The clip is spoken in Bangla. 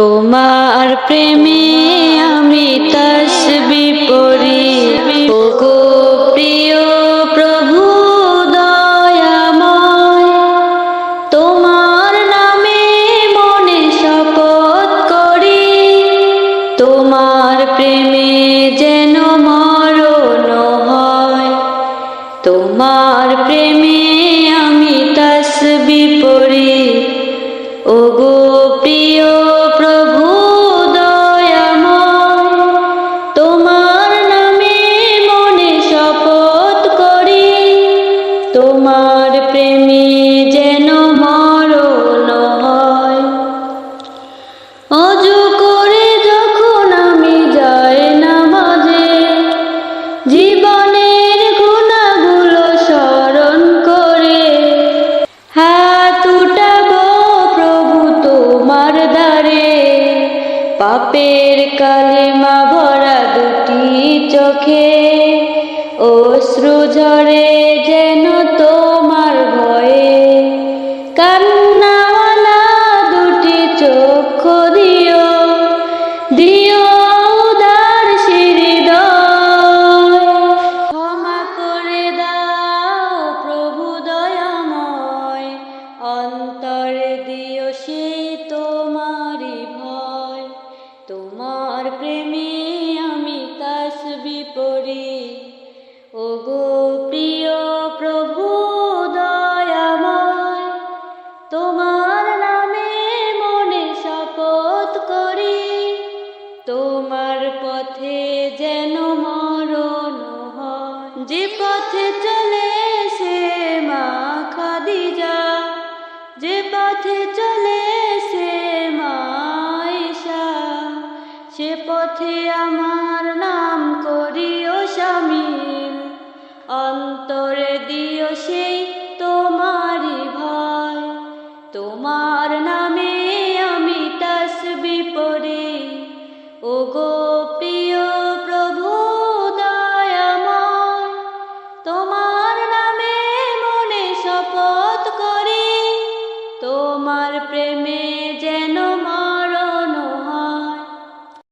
তোমার প্রেমে আমি তসবি পড়ি। ও গো প্রিয় তোমার মনে শপথ করি। তোমার প্রেমে যেন মরণ হয়। তোমার প্রেমে আমি তসবি পড়ি। ও তোমার প্রেমে যেন মরণ হয়। অজু করে যখন আমি যাই নামাজে, জীবনের গুণাগুলো স্মরণ করে, হাত উঠাবো প্রভু তোমার দ্বারে। পাপের কালিমা ভরা দুটি চোখে, অশ্রু ঝরে যেন কান্নাওয়ালা দুটি চক্ষু দিও দিও উদার হৃদয় ক্ষমা করে দাও প্রভু দয়াময়, অন্তরে দিও সে তোমারই ভয়। তোমার প্রেমে আমি তাসবি পড়ি ও গো পথে আমার নাম করিও স্বামীল অন্তরে দিও সেই তোমারই ভয়। তোমার নামে আমি তাস বিপরী ও গো প্রিয় প্রভু, দয়াময়, তোমার নামে মনে শপথ করি। তোমার প্রেমে যেন